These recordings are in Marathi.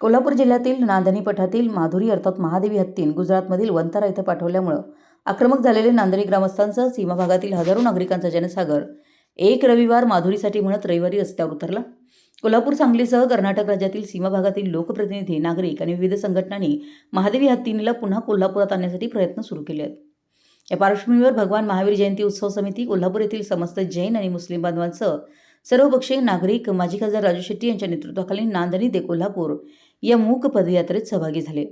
कोल्हापूर जिल्ह्यातील नांदणी पठातील माधुरी अर्थात महादेवी हत्तीन गुजरातमधील वंतारा इथं पाठवल्यामुळं आक्रमक झालेले नांदणी ग्रामस्थांसह सीमा भागातील हजारो नागरिकांचा जनसागर एक रविवार माधुरीसाठी म्हणत रविवारी रस्त्यावर उतरला. कोल्हापूर सांगलीसह कर्नाटक राज्यातील सीमा भागातील लोकप्रतिनिधी नागरिक आणि विविध संघटनांनी महादेवी हत्तीनीला पुन्हा कोल्हापुरात आणण्यासाठी प्रयत्न सुरू केले आहेत. या पार्श्वभूमीवर भगवान महावीर जयंती उत्सव समिती कोल्हापूर येथील समस्त जैन आणि मुस्लिम बांधवांसह सर्वपक्षीय नागरिक माजी खासदार राजू शेट्टी यांच्या नेतृत्वाखाली नांदणी ते कोल्हापूर या मूक पदयात्रेत सहभागी झाले.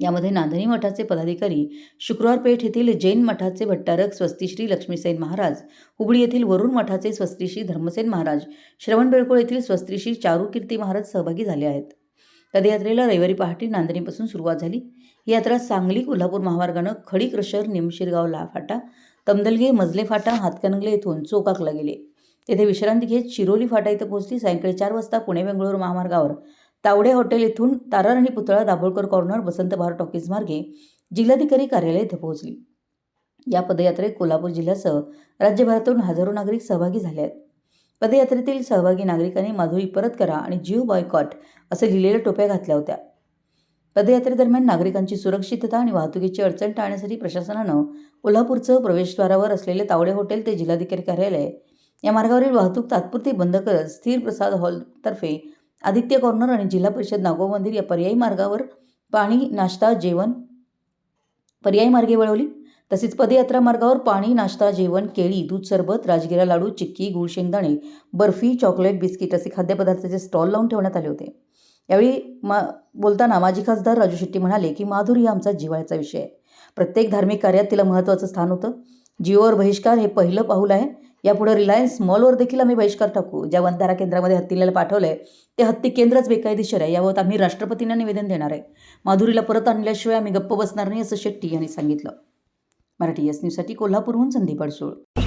यामध्ये नांदणी मठाचे पदाधिकारी शुक्रवार पेठ येथील जैन मठाचे भट्टारक स्वस्तिश्री लक्ष्मीसेन महाराज हुबळी येथील वरुण मठाचे स्वस्तिश्री धर्मसेन महाराज श्रवण बेळकोळ येथील स्वस्तिश्री चारुकीर्ती महाराज सहभागी झाले आहेत. पदयात्रेला रविवारी पहाटे नांदणीपासून सुरुवात झाली. ही यात्रा सांगली कोल्हापूर महामार्गानं खडी क्रशर निमशिरगाव ला फाटा तमदलगे मजले फाटा हातकणंगले येथून चोकाकला गेले. तेथे विश्रांती घेत शिरोली फाटा इथं पोहोचली. सायंकाळी चार वाजता पुणे बेंगळूर महामार्गावर. तावडे हॉटेल येथून आणि पुतळा दाभोळकर कॉर्नर वसंत भार टॉकीज मार्गे जिल्हाधिकारी कार्यालय इथं पोहोचली. या पदयात्रेत कोल्हापूर जिल्ह्यासह राज्यभरातून हजारो नागरिक सहभागी झाले आहेत. पदयात्रेतील सहभागी नागरिकांनी माधुरी परत करा आणि जीव बॉयकॉट असे लिहिलेल्या टोप्या घातल्या होत्या. पदयात्रेदरम्यान नागरिकांची सुरक्षितता आणि वाहतुकीची अडचण टाळण्यासाठी प्रशासनानं कोल्हापूरचं प्रवेशद्वारावर असलेले तावडे हॉटेल ते जिल्हाधिकारी कार्यालय या मार्गावरील वाहतूक तात्पुरती बंद करत स्थिर प्रसाद हॉलतर्फे आदित्य कॉर्नर आणि जिल्हा परिषद नागो मंदिर या पर्यायी मार्गावर पाणी नाश्ता जेवण पर्यायी मार्गे वळवली. तसेच पदयात्रा मार्गावर पाणी नाश्ता जेवण केळी दूध सरबत राजगिरा लाडू चिक्की गुळ शेंगदाणे बर्फी चॉकलेट बिस्किट असे खाद्यपदार्थाचे स्टॉल लावून ठेवण्यात आले होते. यावेळी मा बोलताना माजी खासदार राजू शेट्टी म्हणाले की माधुरी हा आमचा जिव्हाळ्याचा विषय आहे. प्रत्येक धार्मिक कार्यात तिला महत्त्वाचं स्थान होतं. जिओवर बहिष्कार हे पहिलं पाऊल आहे. यापुढे रिलायन्स मॉलवर देखील आम्ही बहिष्कार टाकू. ज्या वंतारा केंद्रामध्ये हत्तीला पाठवलं आहे ते हत्ती केंद्रच बेकायदेशीर आहे. याबाबत आम्ही राष्ट्रपतींना निवेदन देणार आहे. माधुरीला परत आणल्याशिवाय आम्ही गप्प बसणार नाही असं शेट्टी यांनी सांगितलं. मराठी एस न्यूजसाठी कोल्हापूरहून संदीप अडसूळ.